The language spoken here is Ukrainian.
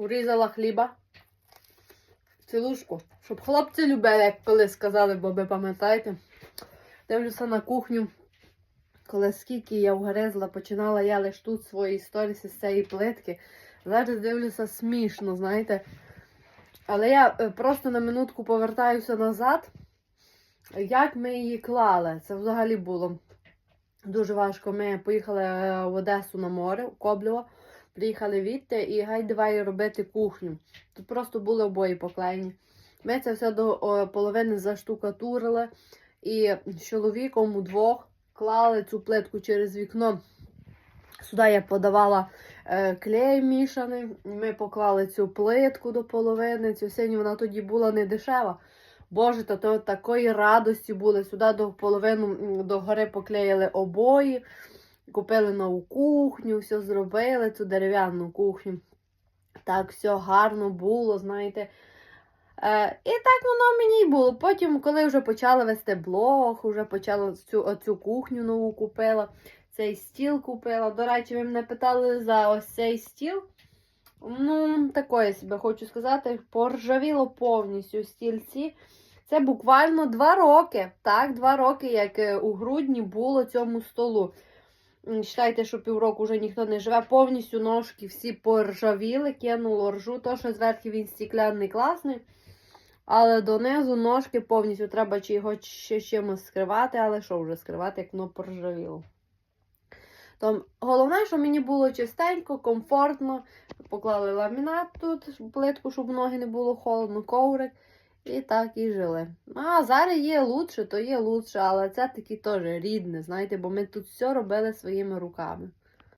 урізала хліба. Цілушку. Щоб хлопці любили, як колись сказали, бо ви пам'ятаєте. Дивлюся на кухню. Коли скільки я вгризла, починала я лиш тут свої сторіси з цієї плитки. Зараз дивлюся смішно, знаєте. Але я е, просто на минутку повертаюся назад. Як ми її клали? Це взагалі було дуже важко. Ми поїхали е, в Одесу на море, у Коблево. Приїхали відти і гай давай робити кухню. Тут просто були обої поклеєні. Ми це все до половини заштукатурили і з чоловіком удвох клали цю плитку через вікно. Сюди я подавала е, клей мішаний. Ми поклали цю плитку до половини. Цю синю вона тоді була не дешева. Боже, то, то такої радості були. Сюди до половину м, до гори поклеїли обої, купили нову кухню, все зробили, цю дерев'яну кухню. Так, все гарно було, знаєте. Е, і так воно мені й було. Потім, коли вже почала вести блог, вже почала цю, оцю кухню нову купила, цей стіл купила. До речі, ви мене питали за ось цей стіл. Ну, такое себе хочу сказати, поржавіло повністю стільці. Це буквально два роки. Так, два роки, як е, у грудні було цьому столу. М, Читайте, що півроку вже ніхто не живе. Повністю ножки всі поржавіли, кинуло ржу. То, що зверху він стікляний класний. Але донизу ножки повністю треба чи його ще чимось скривати, але що вже скривати, як воно поржавіло. То головне, що мені було чистенько, комфортно. Поклали ламінат тут, плитку, щоб ноги не було холодно, коврик. І так і жили. А зараз є лучше, то є лучше, але це таки теж рідне, знаєте, бо ми тут все робили своїми руками.